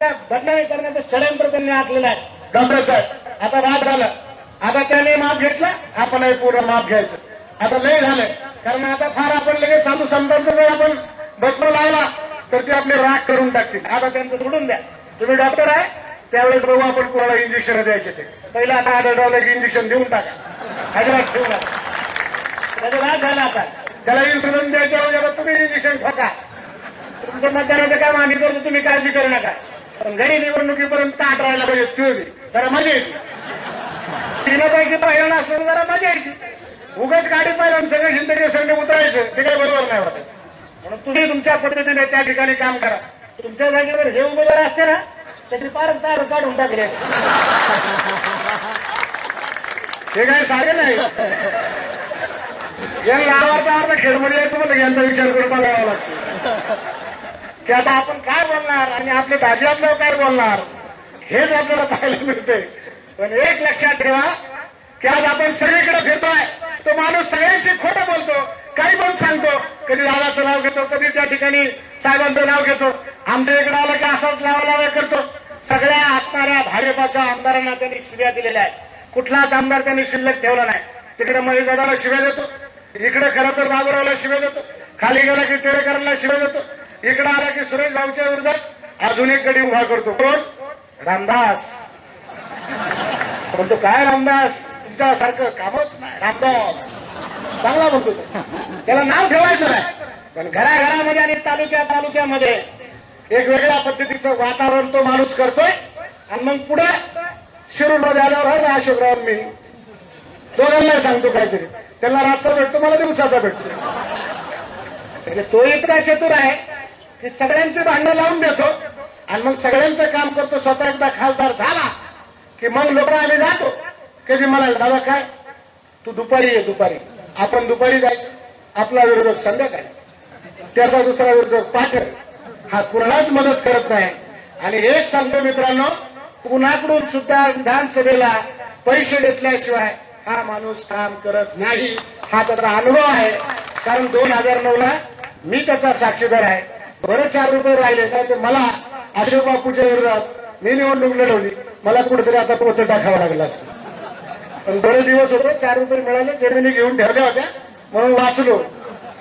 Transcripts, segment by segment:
आता बदनामी करण्याचं षडयंत्र त्यांनी आखलेलं आहे. डॉक्टर साहेब आता राग झालं. आता त्याने माफ घेतला आपणही पूर्ण माफ घ्यायचं. आता लय झालंय कारण आता फार आपण लगेच साधू संतांचं जर आपण बसवा लावला तर ते आपले राग करून टाकतील. आता त्यांचं सोडून द्या. तुम्ही डॉक्टर आहे त्यावेळेस बघू आपण कोणाला इंजेक्शन द्यायचे ते. पहिला आता आढळलं की इंजेक्शन देऊन टाका. हजरात ठेवू त्याचा राग झाला आता. त्याला इन्सुलिन द्यायच्या म्हणजे तुम्ही इंजेक्शन ठोका. तुमचं मतदानाचं काम आम्ही करतो तुम्ही काळजी करू नका. पण घरी निवडणुकीपर्यंत ताट राहायला पाहिजे तुम्ही. जरा मजा येते सिनेपैकी पहिला असलं जरा मजा येते उगाच गाडी पाहिलं आणि सगळे जिंदगी सगळे उतरायचं. ते काही बरोबर नाही वाटत. म्हणून तुम्ही तुमच्या पद्धतीने त्या ठिकाणी काम करा. तुमच्या जागेवर हे उमेदवार असते ना त्याची पार तार काढून टाकले हे काय साधे नाही यांना आवडता आवडता खेळमध्ये यायचं म्हणलं यांचा विचार करून बघावा लागतो. की आता आपण काय बोलणार? आणि आपले भाजी आपल्यावर काय बोलणार? हेच आपल्याला पाहायला मिळते. पण एक लक्षात ठेवा की आज आपण सगळीकडे फिरतोय. तो माणूस सगळ्यांशी खोटं बोलतो. काही पण सांगतो. कधी दादाचं नाव घेतो कधी त्या ठिकाणी साहेबांचं नाव घेतो. आमच्या इकडे आलं की असाच लावा लावा करतो. सगळ्या असणाऱ्या भाजपाच्या आमदारांना त्यांनी शिव्या दिलेल्या आहेत. कुठलाच आमदार त्यांनी शिल्लक ठेवला नाही. तिकडे महेश दादाला शिव्या देतो. इकडे खरं तर बाबुरावला शिव्या देतो. खाली गेला की टिळेकरांना शिव्या देतो. इकडे आला की सुरेश भाऊच्या विरोधात अजून एक गडी उभा करतो. कोण? रामदास. म्हणतो काय रामदास? तुमच्यासारखं कामच नाही रामदास. चांगला म्हणतो त्याला नाव ठेवायचं नाही. पण घराघरामध्ये आणि तालुक्या तालुक्यामध्ये एक वेगळ्या पद्धतीचं वातावरण तो माणूस करतोय. आणि मग पुढे शिरूरमध्ये आल्यावर आहे ना अशोकराव मी दोघांना सांगतो काहीतरी. त्याला रातचा भेटतो मला दिवसाचा भेटतो. म्हणजे तोही इतका चतुर आहे. की सगळ्यांची भांडणं लावून देतो. आणि मग सगळ्यांचं काम करतो. स्वतः एकदा खासदार झाला की मग लोक आम्ही जातो. कधी मला दादा काय? तू दुपारी ये दुपारी. आपण दुपारी जायचं. आपला विरोधक संध्याकाळी. त्याचा दुसरा विरोधक पाठव हा कुणालाच मदत करत नाही. आणि एक सांगतो मित्रांनो कुणाकडून सुद्धा विधानसभेला पैसे घेतल्याशिवाय हा माणूस काम करत नाही. हा त्याचा अनुभव आहे. कारण दोन हजार नऊ ला मी त्याचा साक्षीदार आहे. बरेच चार रुपये राहिले काय ते मला अशोक बापूच्या विरोधात मी निवडणूक लढवली. मला कुठेतरी आता पोत टाकावं लागलं असतं. पण बरेच दिवस होते चार रुपये मिळाले जमिनी घेऊन ठेवल्या होत्या. म्हणून वाचलो.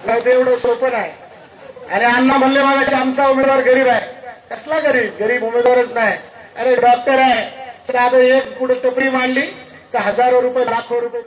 नाही ते एवढं सोपं नाही. आणि अण्णा म्हणले मला आमचा उमेदवार गरीब आहे. कसला गरीब? गरीब उमेदवारच नाही. अरे डॉक्टर आहे. साधं एक कुठे टपरी मांडली तर हजारो रुपये लाखो रुपये